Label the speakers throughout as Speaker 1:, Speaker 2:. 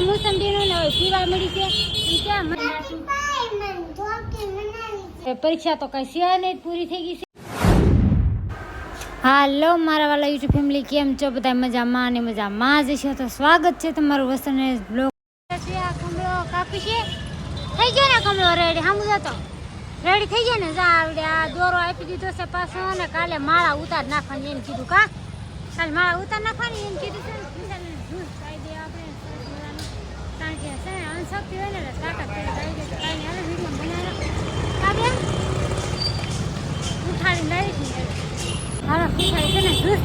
Speaker 1: મોસંબીનું ને પીવા મળી છે પરીક્ષા તો કઈ સિવાય નહીં પૂરી થઈ ગઈ છે. હાલો મારા વાલા યુટ્યુબ ફેમિલી કેમ છો? બધા મજામાં અને મજામાં જ છે. તો સ્વાગત છે તમારું વસને બ્લોગ. આ કમળો કાપી છે. થઈ ગયો ને કમળો રેડી સામું જતો રેડી થઈ ગયો ને? જા આવડે. આ દોરો આપી દીધો છે પાછો અને કાલે માળા ઉતાર નાખવાની એમ કીધું કા? કાલે માળા ઉતાર નાખવાની એમ કીધું છે. છે હોય ને તાકાત કાંઈ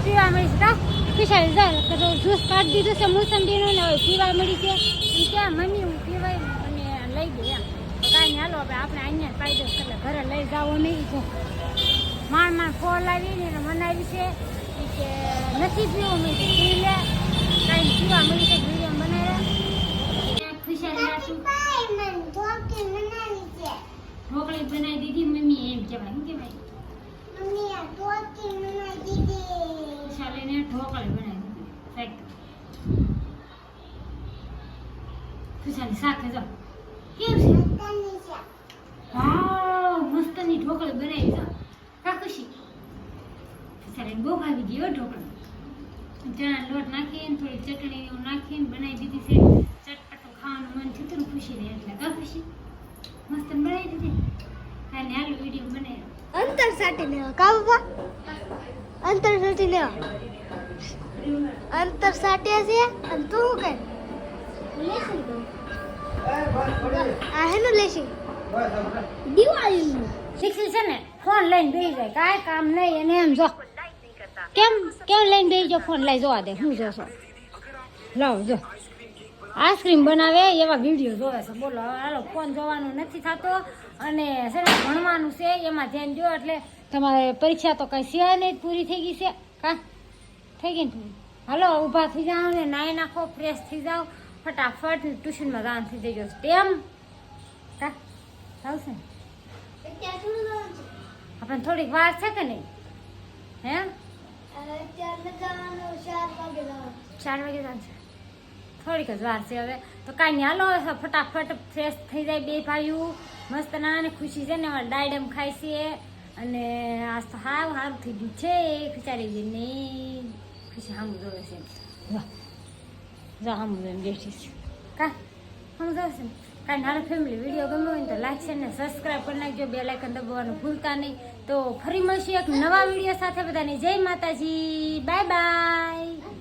Speaker 1: પીવા મળી છે. જાય તો જ્યુસ કાઢી દીધું છે, મોસંબીનું ને હવે પીવા મળી છે. ક્યાં મમ્મી, હું પીવાય અને લઈ દે એમ. કાંઈ હાલો આપણે આપણે અહીંયા પાઈ એટલે ઘરે લઈ જાવ નહીં માણ માણ ફોર આવીને મનાવી છે. કે નથી પીવું મેં પી લે. કાંઈ પીવા મળી છે રાખ્યું ઢોકળી બનાવી દીધી, મમ્મી એમ કહેવાય, શું કહેવાય? ખુશાલીને ઢોકળી બનાવી દીધી. ફેંક ખુશાલી શાકે જાઓ. કેમ છે? વાવ, મસ્તની ઢોકળી બનાવી છે કા ખુશી? ખુશાલીને બહુ ભાવી હો ઢોકળી. ચણા લોટ નાખીને, થોડી ચટણી નાખીને બનાવી દીધી છે. ખુશી એટલે કા ખુશી? મસ્ત બનાવી દીધી અને હાલ વીડિયો બનાવ્યો.
Speaker 2: અંતર સાટી લેવા. કા બાબા અંતર સાટી લેવા. અંતર સાટ્યા છે? અને તું શું કરે? આ હેનું લેશી દિવાળીનું.
Speaker 1: શીખી છે ને ફોન લઈને બેસી જાય. કાંઈ કામ નહીં એને એમ જો. કેમ કેમ લઈને બેસી જો ફોન લઈ જોવા દે. હું જોશો? લાવ જો. આઈસ્ક્રીમ બનાવે એવા વીડિયો જોવે છે. બોલો હાલો ફોન જોવાનું નથી થતો અને છે ને ભણવાનું છે એમાં ધ્યાન દો એટલે તમારે પરીક્ષા તો કઈ છે નહીં પૂરી થઈ ગઈ છે. કા? થઈ ગઈ ને હાલો ઊભા થઈ જાઓ ને નાહી નાખો ફ્રેશ થઈ જાઓ. ફટાફટ ટ્યુશનમાં જવાનું થઈ જજો. તેમ? કા? આવશે? આપણને આપણે થોડીક વાર છે કે નહીં? હે? ચાર વાગે જવાનું છે. થોડીક જ વાર છે હવે. તો કાંઈ નહીં હાલો ફટાફટ ફ્રેશ થઈ જાય બે ભાઈઓ. મસ્ત નાને ખુશી છે ને અમારે ડાયડમ ખાય છે. અને આ તો હાવ સારું થઈ ગયું છે ખીચાડી ને ખુશી સામું જોવે છે. સામું જોઈને બેઠી છે. કા? સામું જોવે છે કાંઈ નાનો ફેમિલી વીડિયો ગમ્યો હોય ને તો લાઈક છે ને સબસ્ક્રાઈબ કરી નાખજો. બે લાઇકન દબાવવાનું ભૂલતા નહીં. તો ફરી મળશું એક નવા વીડિયો સાથે બધાની. જય માતાજી. Bye bye.